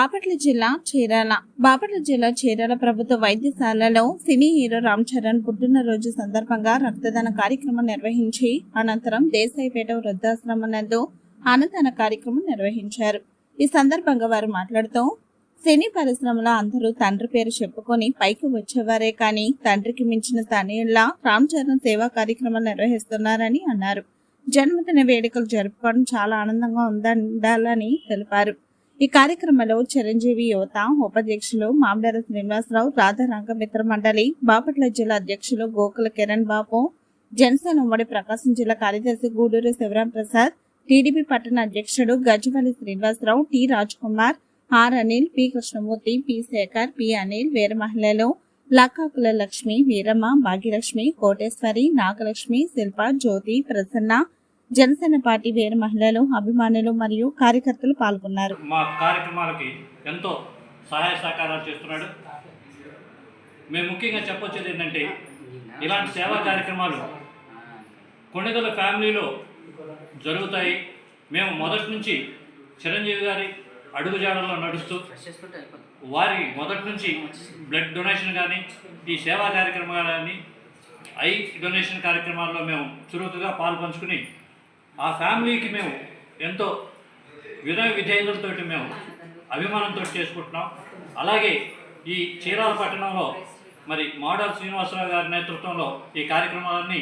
బాపట్ల జిల్లా చీరాల. బాపట్ల జిల్లా చీరాల ప్రభుత్వ వైద్యశాలలో సినీ హీరో రామ్ చరణ్ పుట్టినరోజు సందర్భంగా రక్తదాన కార్యక్రమం నిర్వహించి అనంతరం దేశాయిపేట వృద్ధాశ్రమం నందు అన్నదాన కార్యక్రమం నిర్వహించారు. ఈ సందర్భంగా వారు మాట్లాడుతూ సినీ పరిశ్రమలో అందరూ తండ్రి పేరు చెప్పుకొని పైకి వచ్చేవారే కానీ తండ్రికి మించిన తనయుళ్ళ రామ్ చరణ్ సేవా కార్యక్రమాలు నిర్వహిస్తున్నారని అన్నారు. జన్మదిన వేడుకలు జరుపుకోవడం చాలా ఆనందంగా ఉండాలని తెలిపారు. ఈ కార్యక్రమంలో చిరంజీవి యువత ఉపాధ్యక్షులు మామిడార శ్రీనివాసరావు రాధా రంగమిత్ర మండలి బాపట్ల జిల్లా అధ్యక్షులు గోకుల కిరణ్ బాబు జనసేన ఉమ్మడి ప్రకాశం జిల్లా కార్యదర్శి గూడూరు శివరాం ప్రసాద్ టీడీపీ పట్టణ అధ్యక్షుడు Gajvalli Srinivasarao T Kumar R Anil P Krishnamurthy P Shekhar P Anil Veera మహిళలు లక్కాకుల లక్ష్మి వీరమ్మ భాగ్యలక్ష్మి కోటేశ్వరి నాగలక్ష్మి శిల్ప జ్యోతి ప్రసన్న జనసేన పార్టీ వేరు మహిళలు అభిమానులు మరియు కార్యకర్తలు పాల్గొన్నారు. మా కార్యక్రమాలకి ఎంతో సహాయ సహకారాలు చేస్తున్నాడు. మేము ముఖ్యంగా చెప్పొచ్చేది ఏంటంటే ఇలాంటి సేవా కార్యక్రమాలు కొణిదల ఫ్యామిలీలో జరుగుతాయి. మేము మొదటి నుంచి చిరంజీవి గారి అడుగుజాడల్లో నడుస్తూ వారి మొదటి నుంచి బ్లడ్ డొనేషన్ కానీ ఈ సేవా కార్యక్రమాలు కానీ ఐ డొనేషన్ కార్యక్రమాల్లో మేము చురుకుగా పాల్పంచుకుని ఆ ఫ్యామిలీకి మేము ఎంతో వినయ విధేయులతో మేము అభిమానంతో చేసుకుంటున్నాం. అలాగే ఈ చీరాల పట్టణంలో మరి మోడల్ శ్రీనివాసరావు గారి నేతృత్వంలో ఈ కార్యక్రమాలన్నీ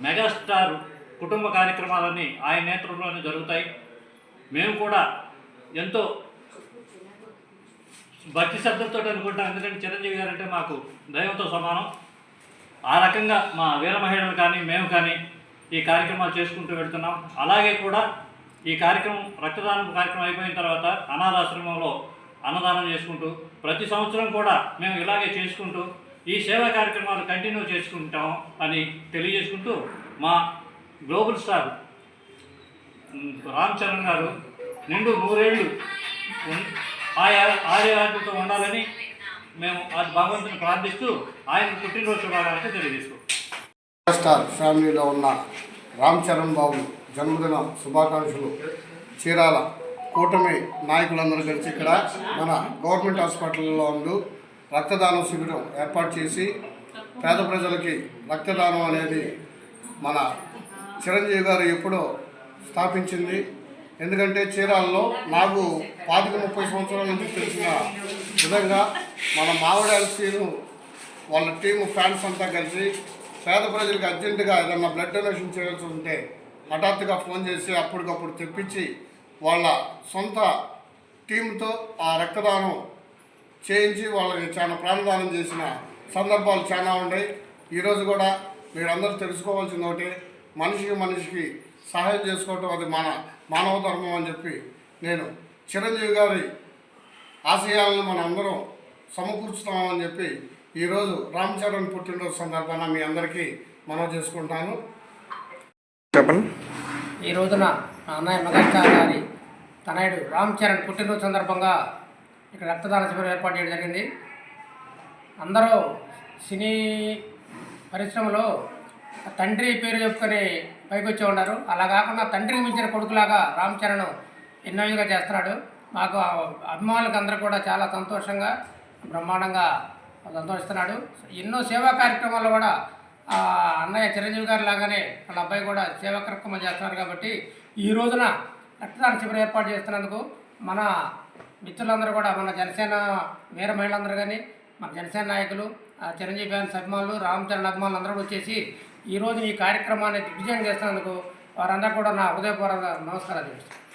మెగాస్టార్ కుటుంబ కార్యక్రమాలన్నీ ఆయన నేతృత్వంలోనే జరుగుతాయి. మేము కూడా ఎంతో భక్తి శ్రద్ధలతో అనుకుంటాం. ఎందుకంటే చిరంజీవి గారు అంటే మాకు దైవంతో సమానం. ఆ రకంగా మా వీర మహిళలు కానీ మేము కానీ ఈ కార్యక్రమాలు చేసుకుంటూ వెళ్తున్నాం. అలాగే కూడా ఈ కార్యక్రమం రక్తదానం కార్యక్రమం అయిపోయిన తర్వాత అనాథాశ్రమంలో అన్నదానం చేసుకుంటూ ప్రతి సంవత్సరం కూడా మేము ఇలాగే చేసుకుంటూ ఈ సేవా కార్యక్రమాలు కంటిన్యూ చేసుకుంటాం అని తెలియజేసుకుంటూ మా గ్లోబల్ స్టార్ రామ్ చరణ్ గారు నిండు నూరేళ్ళు ఉన్- ఆయా ఆరోగ్యంతో ఉండాలని మేము భగవంతుని ప్రార్థిస్తూ ఆయన పుట్టినరోజు శుభాకాంక్షలు తెలియజేసుకుంటాం స్టార్ ఫ్యామిలీలో ఉన్న రామ్ చరణ్ బాబు జన్మదిన శుభాకాంక్షలు. చీరాల కూటమి నాయకులందరూ కలిసి ఇక్కడ మన గవర్నమెంట్ హాస్పిటల్లో ఉండు రక్తదానం శిబిరం ఏర్పాటు చేసి పేద ప్రజలకి రక్తదానం అనేది మన చిరంజీవి గారు ఎప్పుడో స్థాపించింది. ఎందుకంటే చీరాలలో నాకు పాతిక ముప్పై సంవత్సరాల నుంచి తెలిసిన విధంగా మన మామిడి ఎల్సీను వాళ్ళ టీము ఫ్యాన్స్ అంతా కలిసి పేద ప్రజలకు అర్జెంటుగా ఏదన్నా బ్లడ్ డొనేషన్ చేయాల్సి ఉంటే హఠాత్తుగా ఫోన్ చేసి అప్పటికప్పుడు తెప్పించి వాళ్ళ సొంత టీంతో ఆ రక్తదానం చేయించి వాళ్ళకి చాలా ప్రాణదానం చేసిన సందర్భాలు చాలా ఉన్నాయి. ఈరోజు కూడా మీరందరూ తెలుసుకోవాల్సింది ఒకటి మనిషికి మనిషికి సహాయం చేసుకోవటం అది మన మానవ ధర్మం అని చెప్పి నేను చిరంజీవి గారి ఆశయాలను మన అందరం సమకూర్చుతామని చెప్పి ఈరోజు రామ్ చరణ్ పుట్టినరోజు సందర్భాన మీ అందరికీ మనవి చేసుకుంటాను. చెప్పండి. ఈ రోజున మా అన్నయ్య మెగాస్టార్ గారి తనయుడు రామ్ చరణ్ పుట్టినరోజు సందర్భంగా ఇక్కడ రక్తదాన శిబిరం ఏర్పాటు చేయడం జరిగింది. అందరూ సినీ పరిశ్రమలో తండ్రి పేరు చెప్పుకొని పైకి వచ్చి ఉన్నారు. అలా కాకుండా తండ్రికి మించిన కొడుకులాగా రామ్ చరణ్ ఎన్నో విధంగా చేస్తున్నాడు. మాకు అభిమానులకు అందరూ కూడా చాలా సంతోషంగా బ్రహ్మాండంగా సంతోషిస్తున్నాడు ఎన్నో సేవా కార్యక్రమాల్లో కూడా అన్నయ్య చిరంజీవి గారు లాగానే వాళ్ళ అబ్బాయి కూడా సేవా కార్యక్రమాలు చేస్తున్నారు కాబట్టి ఈ రోజున రక్తదాన శిబిరం ఏర్పాటు చేస్తున్నందుకు మన మిత్రులందరూ కూడా మన జనసేన వీర మహిళలందరూ కానీ మన జనసేన నాయకులు ఆ చిరంజీవి ఫ్యాన్స్ అభిమానులు రామ్ చరణ్ అభిమానులు అందరూ వచ్చేసి ఈ రోజు ఈ కార్యక్రమాన్ని దిగ్విజయం చేస్తున్నందుకు వారందరూ కూడా నా హృదయపూర్వక నమస్కారాలు చేస్తాను